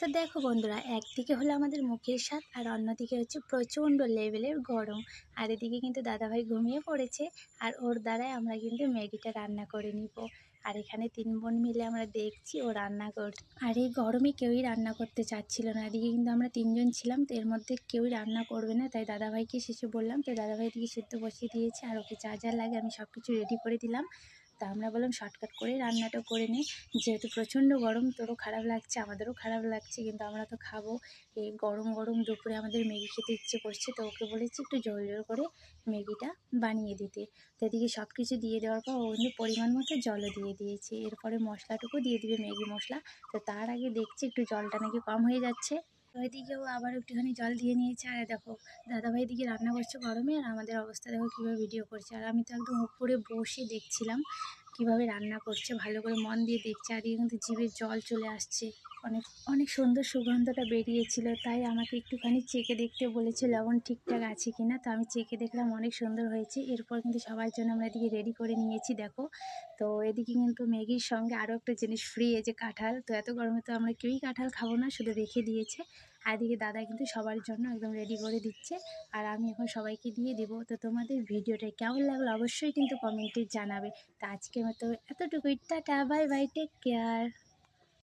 তো দেখো বন্ধুরা, একদিকে হলো আমাদের মুখের স্বাদ আর অন্যদিকে হচ্ছে প্রচণ্ড লেভেলের গরম। আর এদিকে কিন্তু দাদাভাই ঘুমিয়ে পড়েছে আর ওর দ্বারাই আমরা কিন্তু ম্যাগিটা রান্না করে নিব। আর এখানে তিন বোন মিলে আমরা দেখছি ও রান্না করছে আর এই গরমে কেউই রান্না করতে চাচ্ছিল না। এদিকে কিন্তু আমরা তিনজন ছিলাম, তো এর মধ্যে কেউই রান্না করবে না। তাই দাদাভাইকে শেষে বললাম, তো দাদাভাই এদিকে সেদ্ধ বসিয়ে দিয়েছে আর ওকে যা যা লাগে আমি সব কিছু রেডি করে দিলাম। তা আমরা বললাম শর্টকাট করে রান্নাটা করে নিই। যেহেতু প্রচণ্ড গরম, তোরও খারাপ লাগছে, আমাদেরও খারাপ লাগছে, কিন্তু আমরা তো খাব। এই গরম গরম দুপুরে আমাদের ম্যাগি খেতে ইচ্ছে করছে, তো ওকে বলেছি একটু জল জল করে ম্যাগিটা বানিয়ে দিতে। তো এদিকে সব কিছু দিয়ে দেওয়ার পর ও কিন্তু পরিমাণ মতো জলও দিয়ে দিয়েছে। এরপরে মশলাটুকু দিয়ে দিবে ম্যাগি মশলা। তো তার আগে দেখছি একটু জলটা নাকি কম হয়ে যাচ্ছে। এদিকেও আবার একটুখানি জল দিয়ে নিয়েছে। আর দেখো, দাদাভাই এদিকে রান্না করছে গরমে, আর আমাদের অবস্থা দেখো কীভাবে ভিডিও করছে। আর আমি তো একদম উপরে বসে দেখছিলাম কীভাবে রান্না করছে, ভালো করে মন দিয়ে দেখছে। আর কিন্তু জিভে জল চলে আসছে। অনেক অনেক সুন্দর সুগন্ধটা বেরিয়েছিল, তাই আমাকে একটুখানি চেকে দেখতে বলেছে লবণ ঠিকঠাক আছে কি না তো আমি চেকে দেখলাম অনেক সুন্দর হয়েছে, এরপর কিন্তু সবার জন্য আমরা এদিকে রেডি করে নিয়েছি, দেখো। তো এদিকে কিন্তু ম্যাগির সঙ্গে আরও একটা জিনিস ফ্রি এই যে কাঁঠাল। তো এত গরমে তো আমরা কেউই কাঁঠাল খাব না, শুধু রেখে দিয়েছে। আর এদিকে দাদা কিন্তু সবার জন্য একদম রেডি করে দিচ্ছে, আর আমি এখন সবাইকে দিয়ে দেবো। তো তোমাদের ভিডিওটা কেমন লাগল অবশ্যই কিন্তু কমেন্টে জানাবে। তো আজকের মতো এতটুকুই, tata bye bye take care